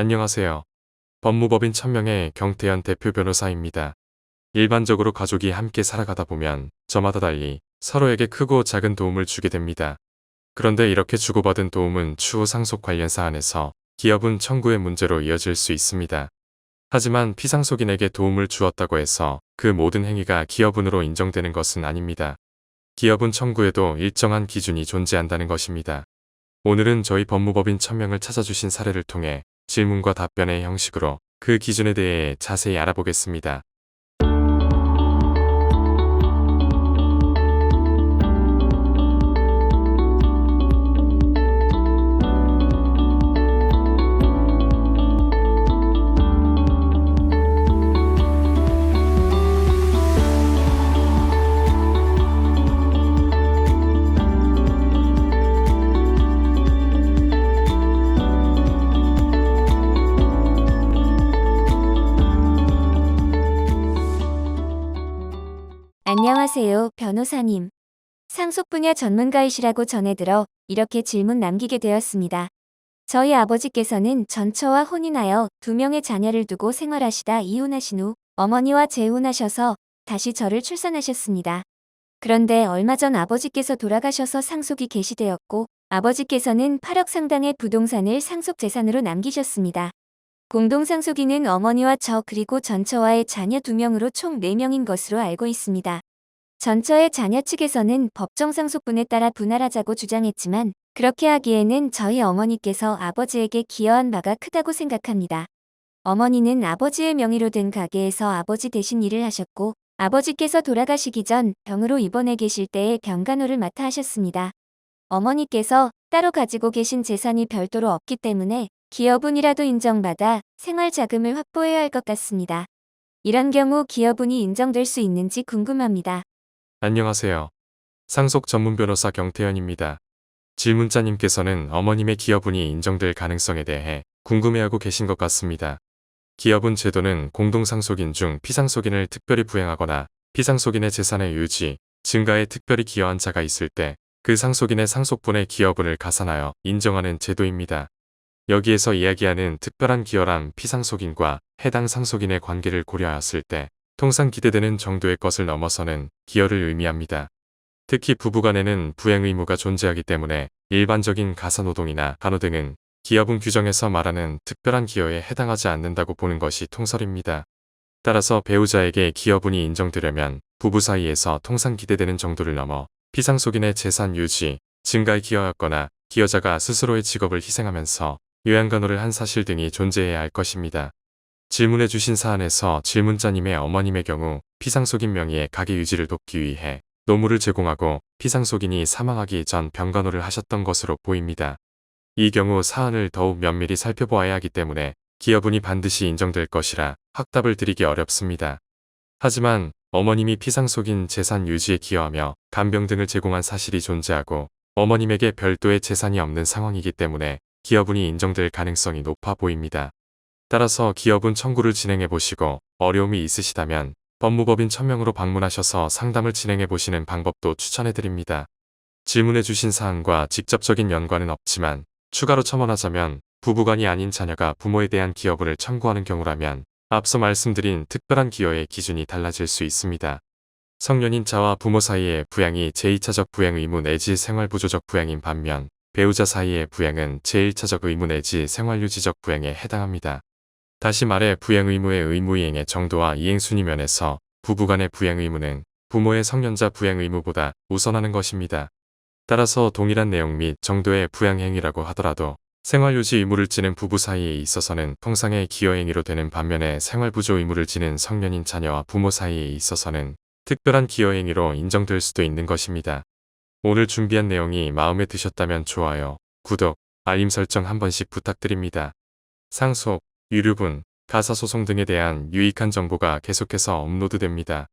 안녕하세요. 법무법인 천명의 경태현 대표 변호사입니다. 일반적으로 가족이 함께 살아가다 보면 저마다 달리 서로에게 크고 작은 도움을 주게 됩니다. 그런데 이렇게 주고받은 도움은 추후 상속 관련 사안에서 기업은 청구의 문제로 이어질 수 있습니다. 하지만 피상속인에게 도움을 주었다고 해서 그 모든 행위가 기업은으로 인정되는 것은 아닙니다. 기업은 청구에도 일정한 기준이 존재한다는 것입니다. 오늘은 저희 법무법인 천명을 찾아주신 사례를 통해 질문과 답변의 형식으로 그 기준에 대해 자세히 알아보겠습니다. 안녕하세요, 변호사님. 상속 분야 전문가이시라고 전해 들어 이렇게 질문 남기게 되었습니다. 저희 아버지께서는 전처와 혼인하여 두 명의 자녀를 두고 생활하시다 이혼하신 후 어머니와 재혼하셔서 다시 저를 출산하셨습니다. 그런데 얼마 전 아버지께서 돌아가셔서 상속이 개시되었고 아버지께서는 8억 상당의 부동산을 상속 재산으로 남기셨습니다. 공동상속인은 어머니와 저 그리고 전처와의 자녀 2명으로 총 4명인 것으로 알고 있습니다. 전처의 자녀 측에서는 법정 상속분에 따라 분할하자고 주장했지만 그렇게 하기에는 저희 어머니께서 아버지에게 기여한 바가 크다고 생각합니다. 어머니는 아버지의 명의로 된 가게에서 아버지 대신 일을 하셨고 아버지께서 돌아가시기 전 병으로 입원해 계실 때에 병간호를 맡아 하셨습니다. 어머니께서 따로 가지고 계신 재산이 별도로 없기 때문에 기여분이라도 인정받아 생활 자금을 확보해야 할 것 같습니다. 이런 경우 기여분이 인정될 수 있는지 궁금합니다. 안녕하세요. 상속 전문 변호사 경태현입니다. 질문자님께서는 어머님의 기여분이 인정될 가능성에 대해 궁금해하고 계신 것 같습니다. 기여분 제도는 공동상속인 중 피상속인을 특별히 부행하거나 피상속인의 재산의 유지, 증가에 특별히 기여한 자가 있을 때 그 상속인의 상속분의 기여분을 가산하여 인정하는 제도입니다. 여기에서 이야기하는 특별한 기여란 피상속인과 해당 상속인의 관계를 고려하였을 때 통상 기대되는 정도의 것을 넘어서는 기여를 의미합니다. 특히 부부간에는 부행 의무가 존재하기 때문에 일반적인 가사노동이나 간호 등은 기여분 규정에서 말하는 특별한 기여에 해당하지 않는다고 보는 것이 통설입니다. 따라서 배우자에게 기여분이 인정되려면 부부 사이에서 통상 기대되는 정도를 넘어 피상속인의 재산 유지, 증가에 기여하였거나 기여자가 스스로의 직업을 희생하면서 요양간호를 한 사실 등이 존재해야 할 것입니다. 질문해 주신 사안에서 질문자님의 어머님의 경우 피상속인 명의의 가게 유지를 돕기 위해 노무를 제공하고 피상속인이 사망하기 전 병간호를 하셨던 것으로 보입니다. 이 경우 사안을 더욱 면밀히 살펴보아야 하기 때문에 기여분이 반드시 인정될 것이라 확답을 드리기 어렵습니다. 하지만 어머님이 피상속인 재산 유지에 기여하며 간병 등을 제공한 사실이 존재하고 어머님에게 별도의 재산이 없는 상황이기 때문에 기여분이 인정될 가능성이 높아 보입니다. 따라서 기여분 청구를 진행해 보시고 어려움이 있으시다면 법무법인 천명으로 방문하셔서 상담을 진행해 보시는 방법도 추천해 드립니다. 질문해 주신 사항과 직접적인 연관은 없지만 추가로 첨언하자면 부부간이 아닌 자녀가 부모에 대한 기여분을 청구하는 경우라면 앞서 말씀드린 특별한 기여의 기준이 달라질 수 있습니다. 성년인 자와 부모 사이의 부양이 제2차적 부양 의무 내지 생활부조적 부양인 반면 배우자 사이의 부양은 제1차적 의무 내지 생활유지적 부양에 해당합니다. 다시 말해 부양 의무의 의무 이행의 정도와 이행 순위 면에서 부부간의 부양 의무는 부모의 성년자 부양 의무보다 우선하는 것입니다. 따라서 동일한 내용 및 정도의 부양 행위라고 하더라도 생활유지 의무를 지는 부부 사이에 있어서는 통상의 기여 행위로 되는 반면에 생활부조 의무를 지는 성년인 자녀와 부모 사이에 있어서는 특별한 기여 행위로 인정될 수도 있는 것입니다. 오늘 준비한 내용이 마음에 드셨다면 좋아요, 구독, 알림 설정 한 번씩 부탁드립니다. 상속, 유류분, 가사소송 등에 대한 유익한 정보가 계속해서 업로드됩니다.